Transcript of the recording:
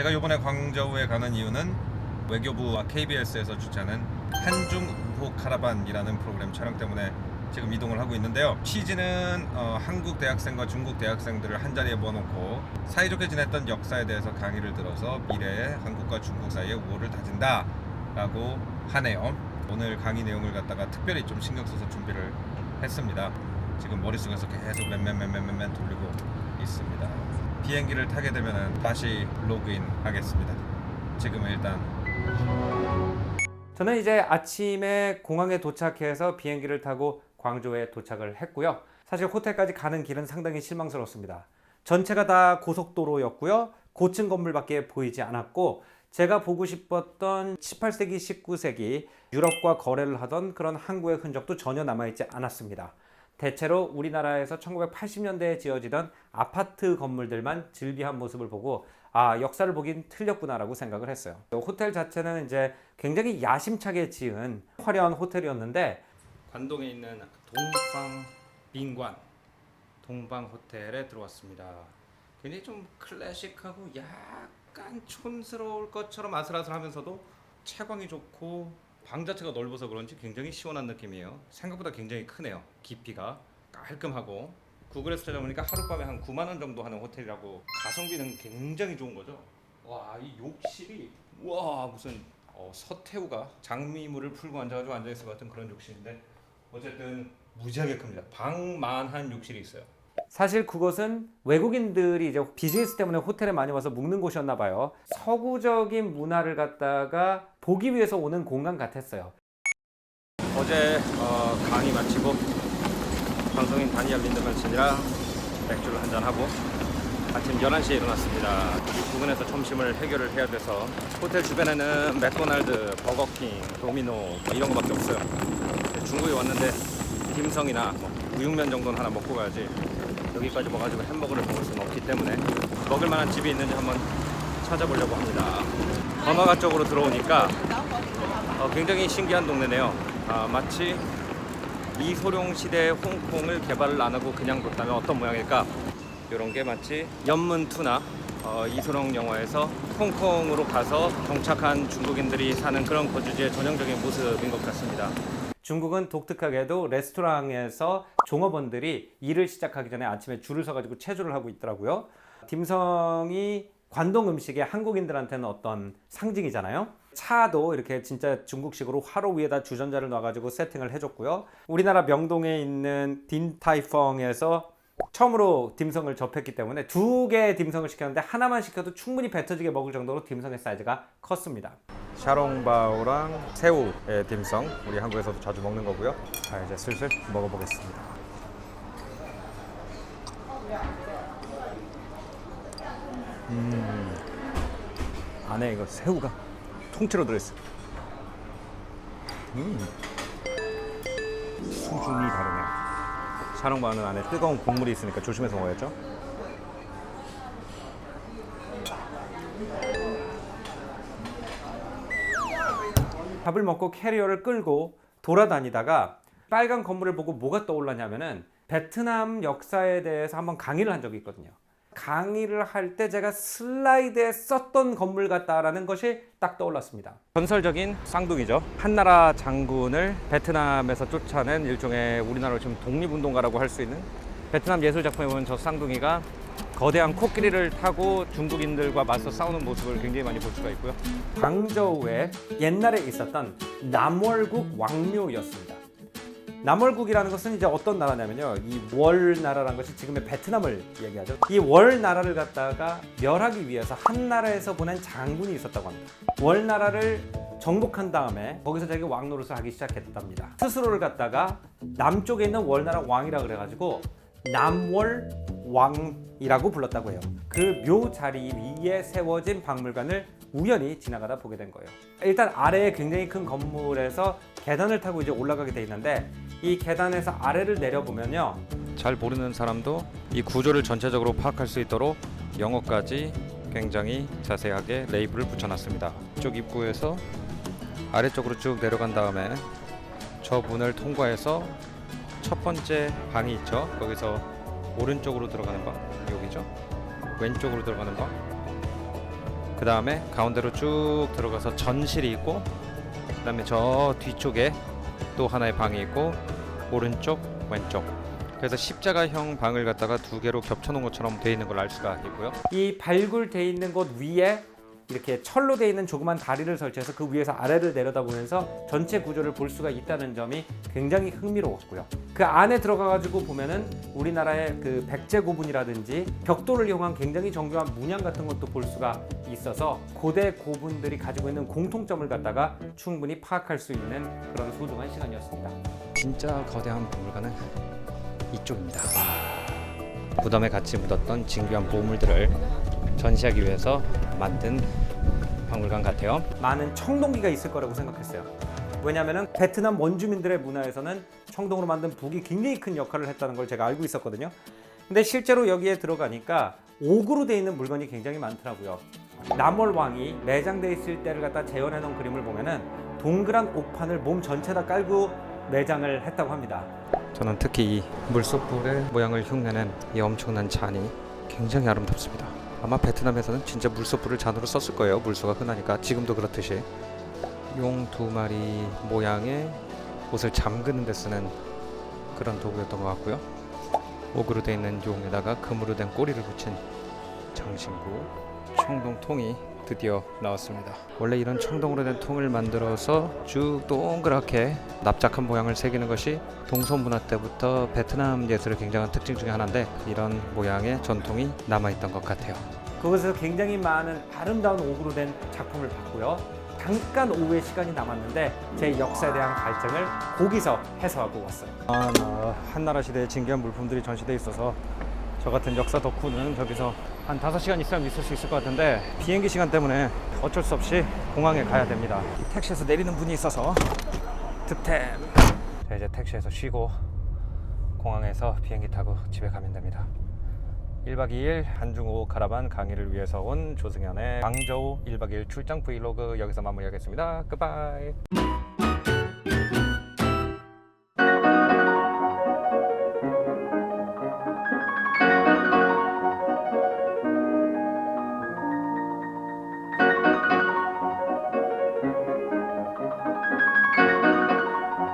제가 이번에 광저우에 가는 이유는 외교부와 KBS에서 주최하는 한중 우호 카라반이라는 프로그램 촬영 때문에 지금 이동을 하고 있는데요. 취지는 어, 한국 대학생과 중국 대학생들을 한 자리에 모아놓고 사이좋게 지냈던 역사에 대해서 강의를 들어서 미래의 한국과 중국 사이의 우호를 다진다라고 하네요. 오늘 강의 내용을 갖다가 특별히 좀 신경 써서 준비를 했습니다. 지금 머릿속에서 계속 맨맨맨맨맨맨 돌리고 있습니다. 비행기를 타게 되면 다시 로그인 하겠습니다. 지금은 일단 저는 이제 아침에 공항에 도착해서 비행기를 타고 광저우에 도착을 했고요. 사실 호텔까지 가는 길은 상당히 실망스럽습니다. 전체가 다 고속도로였고요. 고층 건물밖에 보이지 않았고 제가 보고 싶었던 18세기, 19세기 유럽과 거래를 하던 그런 항구의 흔적도 전혀 남아있지 않았습니다. 대체로 우리나라에서 1980년대에 지어지던 아파트 건물들만 즐비한 모습을 보고 아 역사를 보긴 틀렸구나라고 생각을 했어요. 호텔 자체는 이제 굉장히 야심차게 지은 화려한 호텔이었는데 관동에 있는 동방 빈관 동방 호텔에 들어왔습니다. 굉장히 좀 클래식하고 약간 촌스러울 것처럼 아슬아슬하면서도 채광이 좋고 방 자체가 넓어서 그런지 굉장히 시원한 느낌이에요. 생각보다 굉장히 크네요. 깊이가 깔끔하고 구글에서 찾아보니까 하룻밤에 한 9만 원 정도 하는 호텔이라고 가성비는 굉장히 좋은 거죠. 와 이 욕실이 와 무슨 어, 서태후가 장미물을 풀고 앉아가지고 앉아 있을 것 같은 그런 욕실인데 어쨌든 무지하게 큽니다. 방만한 욕실이 있어요. 사실 그것은 외국인들이 이제 비즈니스 때문에 호텔에 많이 와서 묵는 곳이었나 봐요. 서구적인 문화를 갖다가 보기 위해서 오는 공간 같았어요. 어제 어, 강의 마치고 방송인 다니엘 린드만슨이랑 맥주를 한잔 하고 아침 11시에 일어났습니다. 이 부근에서 점심을 해결을 해야 돼서 호텔 주변에는 맥도날드, 버거킹, 도미노 뭐 이런 거밖에 없어요. 중국에 왔는데 딤성이나 뭐 우육면 정도는 하나 먹고 가야지 여기까지 와가지고 햄버거를 먹을 수는 없기 때문에 먹을 만한 집이 있는지 한번 찾아보려고 합니다. 번화가 쪽으로 들어오니까 어, 굉장히 신기한 동네네요. 아, 마치 이소룡 시대 홍콩을 개발을 안 하고 그냥 뒀다면 어떤 모양일까? 이런 게 마치 연문투나 어, 이소룡 영화에서 홍콩으로 가서 정착한 중국인들이 사는 그런 거주지의 전형적인 모습인 것 같습니다. 중국은 독특하게도 레스토랑에서 종업원들이 일을 시작하기 전에 아침에 줄을 서가지고 체조를 하고 있더라고요. 딤성이 관동 음식의 한국인들한테는 어떤 상징이잖아요. 차도 이렇게 진짜 중국식으로 화로 위에다 주전자를 놔가지고 세팅을 해줬고요. 우리나라 명동에 있는 딘타이펑에서 처음으로 딤성을 접했기 때문에 두 개의 딤성을 시켰는데 하나만 시켜도 충분히 배 터지게 먹을 정도로 딤성의 사이즈가 컸습니다. 샤롱바오랑 새우의 딤성 우리 한국에서도 자주 먹는 거고요. 자 이제 슬슬 먹어보겠습니다. 음 안에 이거 새우가 통째로 들어있어. 음 수준이 다르네. 샤롱바오는 안에 뜨거운 국물이 있으니까 조심해서 먹어야죠. 밥을 먹고 캐리어를 끌고 돌아다니다가 빨간 건물을 보고 뭐가 떠올랐냐면은 베트남 역사에 대해서 한번 강의를 한 적이 있거든요. 강의를 할 때 제가 슬라이드에 썼던 건물 같다라는 것이 딱 떠올랐습니다. 전설적인 쌍둥이죠. 한나라 장군을 베트남에서 쫓아낸 일종의 우리나라로 지금 독립운동가라고 할 수 있는 베트남 예술 작품에 보면 저 쌍둥이가 거대한 코끼리를 타고 중국인들과 맞서 싸우는 모습을 굉장히 많이 볼 수가 있고요. 광저우에 옛날에 있었던 남월국 왕묘였습니다. 남월국이라는 것은 이제 어떤 나라냐면요. 이 월 나라라는 것이 지금의 베트남을 얘기하죠. 이 월 나라를 갖다가 멸하기 위해서 한 나라에서 보낸 장군이 있었다고 합니다. 월 나라를 정복한 다음에 거기서 자기 왕 노릇을 하기 시작했답니다. 스스로를 갖다가 남쪽에 있는 월나라 왕이라 그래가지고 남월 왕이라고 불렀다고 해요. 그 묘 자리 위에 세워진 박물관을 우연히 지나가다 보게 된 거예요. 일단 아래에 굉장히 큰 건물에서 계단을 타고 이제 올라가게 돼 있는데 이 계단에서 아래를 내려보면요. 잘 모르는 사람도 이 구조를 전체적으로 파악할 수 있도록 영어까지 굉장히 자세하게 레이블을 붙여놨습니다. 이쪽 입구에서 아래쪽으로 쭉 내려간 다음에 저 문을 통과해서 첫 번째 방이 있죠. 거기서 오른쪽으로 들어가는 방 여기죠. 왼쪽으로 들어가는 방 그 다음에 가운데로 쭉 들어가서 전실이 있고 그 다음에 저 뒤쪽에 또 하나의 방이 있고 오른쪽 왼쪽. 그래서 십자가형 방을 갖다가 두 개로 겹쳐 놓은 것처럼 되어 있는 걸 알 수가 있고요. 이 발굴돼 있는 곳 위에 이렇게 철로 되어 있는 조그만 다리를 설치해서 그 위에서 아래를 내려다보면서 전체 구조를 볼 수가 있다는 점이 굉장히 흥미로웠고요. 그 안에 들어가 가지고 보면은 우리나라의 그 백제 고분이라든지 벽돌을 이용한 굉장히 정교한 문양 같은 것도 볼 수가 있어서 고대 고분들이 가지고 있는 공통점을 갖다가 충분히 파악할 수 있는 그런 소중한 시간이었습니다. 진짜 거대한 박물관은 이쪽입니다. 무덤에 같이 묻었던 진귀한 보물들을 전시하기 위해서 만든 박물관 같아요. 많은 청동기가 있을 거라고 생각했어요. 왜냐하면 베트남 원주민들의 문화에서는 청동으로 만든 북이 굉장히 큰 역할을 했다는 걸 제가 알고 있었거든요. 근데 실제로 여기에 들어가니까 옥으로 되어 있는 물건이 굉장히 많더라고요. 남월 왕이 매장돼 있을 때를 갖다 재현해 놓은 그림을 보면은 동그란 옥판을 몸 전체 다 깔고 매장을 했다고 합니다. 저는 특히 이 물소불의 모양을 흉내낸 이 엄청난 잔이 굉장히 아름답습니다. 아마 베트남에서는 진짜 물소불을 잔으로 썼을 거예요. 물소가 흔하니까 지금도 그렇듯이 용 두 마리 모양의 옷을 잠그는 데 쓰는 그런 도구였던 것 같고요. 옥으로 되어 있는 용에다가 금으로 된 꼬리를 붙인 장신구 청동통이 드디어 나왔습니다. 원래 이런 청동으로 된 통을 만들어서 쭉 동그랗게 납작한 모양을 새기는 것이 동서문화 때부터 베트남 예술의 굉장한 특징 중에 하나인데 이런 모양의 전통이 남아있던 것 같아요. 그곳에서 굉장히 많은 아름다운 옥으로 된 작품을 봤고요. 잠깐 오후의 시간이 남았는데 제 역사에 대한 갈증을 거기서 해소하고 왔어요. 아, 한나라 시대의 진귀한 물품들이 전시돼 있어서 저 같은 역사 덕후는 저기서 한 5시간 이상 있을 수 있을 것 같은데 비행기 시간 때문에 어쩔 수 없이 공항에 가야 됩니다. 택시에서 내리는 분이 있어서 득템. 자 이제 택시에서 쉬고 공항에서 비행기 타고 집에 가면 됩니다. 1박 2일 한중호 카라반 강의를 위해서 온 조승현의 광저우 1박 2일 출장 브이로그 여기서 마무리하겠습니다. 굿바이.